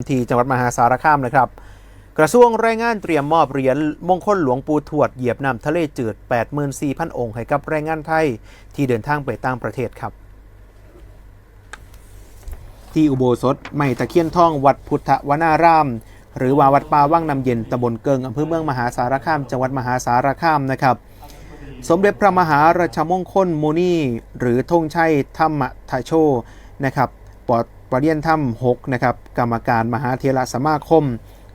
ที่จังหวัดมหาสารคามนะครับ กระทรวงแรงงานเตรียมมอบเหรียญมงคลหลวงปู่ทวดเหยียบน้ำทะเลจืด 84,000 องค์ให้กับแรงงานไทย ที่เดินทางไปต่างประเทศครับ ที่อุโบสถไม่ตะเคียนทองวัดพุทธวนาราม หรือว่าวัดป่าว่างน้ำเย็นตำบลเกิงอำเภอเมืองมหาสารคาม จังหวัดมหาสารคามนะครับ สมเด็จพระมหาราชมงคลมูนีหรือธงชัยธรรมทโชนะครับปอด ปรเดียนธรรม6นะครับกรรมการมหาเทระสมาคม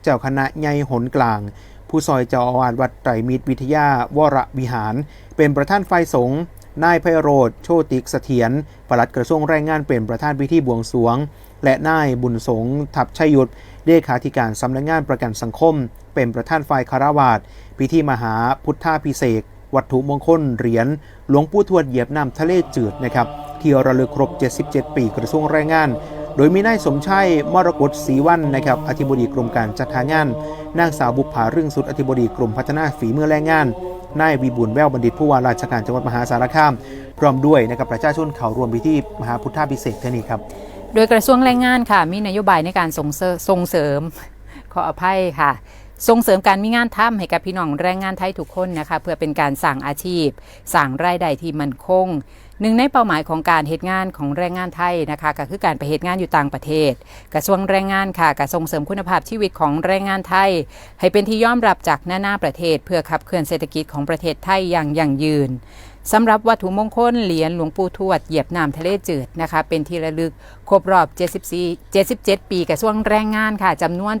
เจ้าคณะใหญ่หนกลาง ผู้ซอยเจ้าอาวาสวัดไตรมิตรวิทยาวรวิหาร เป็นประธานฝ่ายสงฆ์นายไพโรธโชติกเสถียรปลัดกระทรวงแรงงานเป็นประธานพิธีบวงสรวง และนายบุญสงทับชัยยุทธเลขาธิการสำนักงานประกันสังคม เป็นประธานฝ่ายคารวาสพิธีมหาพุทธาพิเศษวัตถุมงคลเหรียญหลวงปู่ทวดเหยียบน้ำทะเลจืดนะครับที่ระลึกครบ 77 ปีกระทรวงแรงงาน โดยมีนายสมชัยมรกตศรีวันนะครับอธิบดีกรมการจัดหางาน นางสาวบุภาเรื่องสุดอธิบดีกรมพัฒนาฝีมือแรงงานนายวีบุญแววบัณฑิตผู้ว่าราชการจังหวัดมหาสารคาม พร้อมด้วยนะครับประชาชนเขารวมพิธีมหาพุทธาพิเศษกเท่านี้ครับ โดยกระทรวงแรงงานค่ะมีนโยบายในการส่งเสริมขออภัยค่ะ ส่งเสริมการมีงานทำให้กับพี่น้องแรงงานไทยทุกคนนะคะเพื่อเป็นการสั่งอาชีพสั่งรายได้ที่มั่นคงหนึ่งในเป้าหมายของการเหตุงานของแรงงานไทยนะคะก็คือการไปเหตุงานอยู่ต่างประเทศ กระทรวงแรงงานค่ะกระส่งเสริมคุณภาพชีวิตของแรงงานไทย ให้เป็นที่ยอมรับจากหน้าหน้าประเทศ เพื่อขับเคลื่อนเศรษฐกิจของประเทศไทยอย่างยั่งยืน สำหรับวัตถุมงคลเหรียญหลวงปู่ทวดเหยียบน้ำทะเลจืดนะคะ เป็นที่ระลึกครบรอบ 74 77 ปีกระทรวงแรงงานค่ะจำนวน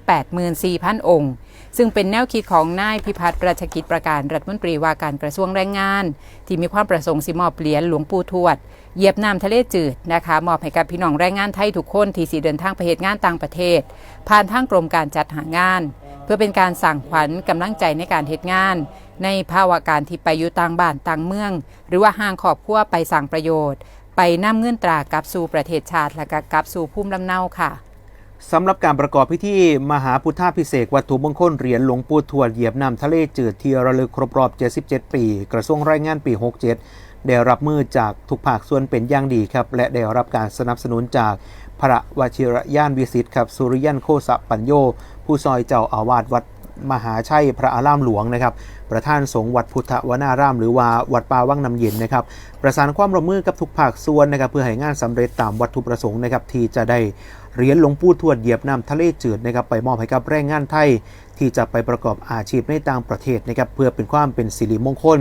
84,000 องค์ ซึ่งเป็นแนวคิดของนายพิพัฒน์ราชกิจประการรัฐมนตรีว่าการกระทรวงแรงงาน ที่มีความประสงค์สิมอบเหรียญหลวงปู่ทวดเหยียบน้ำทะเลจืดนะคะมอบให้กับพี่น้องแรงงานไทยทุกคนที่สีเดินทางไปเหตุงานต่างประเทศ ผ่านทางกรมการจัดหางาน เพื่อเป็นการสั่งขวัญกำลังใจในการเหตุงาน ในภาวะการที่ไปอยู่ต่างบ้านต่างเมือง หรือว่าห่างขอบครัวไปสั่งประโยชน์ ไปนำเงินตรากลับสู่ประเทศชาติและก็กลับสู่ภูมิลำเนาค่ะสำหรับการประกอบพิธีมหาพุทธาพิเศษวัตถุมงคลเหรียญหลวงปู่ทวดเหยียบน้ำทะเลจืดที่ระลึกครบรอบ 77 ปี กระทรวงแรงงานปี 67 ได้รับมือจากทุกภาคส่วนเป็นอย่างดีครับ และได้รับการสนับสนุนจากพระวชิรยานวิสิตครับสุริยันโคสะปัญโย ผู้ซอยเจ้าอาวาสวัด มหาชัยพระอารามหลวงนะครับประธานสงฆ์วัดพุทธวนาราม หรือว่าวัดป่าวังน้ำเย็นนะครับประสานความร่วมมือกับทุกภาคส่วนนะครับเพื่อให้งานสำเร็จตามวัตถุประสงค์นะครับที่จะได้เหรียญหลวงปู่ทวดเหยียบน้ำทะเลจืดนะครับไปมอบให้กับแรงงานไทย ที่จะไปประกอบอาชีพในต่างประเทศนะครับเพื่อเป็นความเป็นสิริมงคล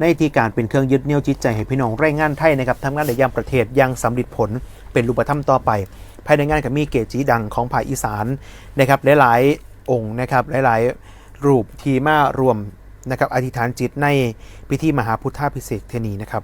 ในที่การเป็นเครื่องยึดเหนี่ยวจิตใจให้พี่น้องแรงงานไทยนะครับทำงานในยามประเทศยังสำลิดผลเป็นรูปธรรมต่อไป ภายในงานก็มีเกจิดังของภาคอีสานนะครับหลาย องค์นะครับหลายๆ รูปที่มารวมนะครับอธิษฐานจิตในพิธีมหาพุทธาพิเศษกเทนีนะครับ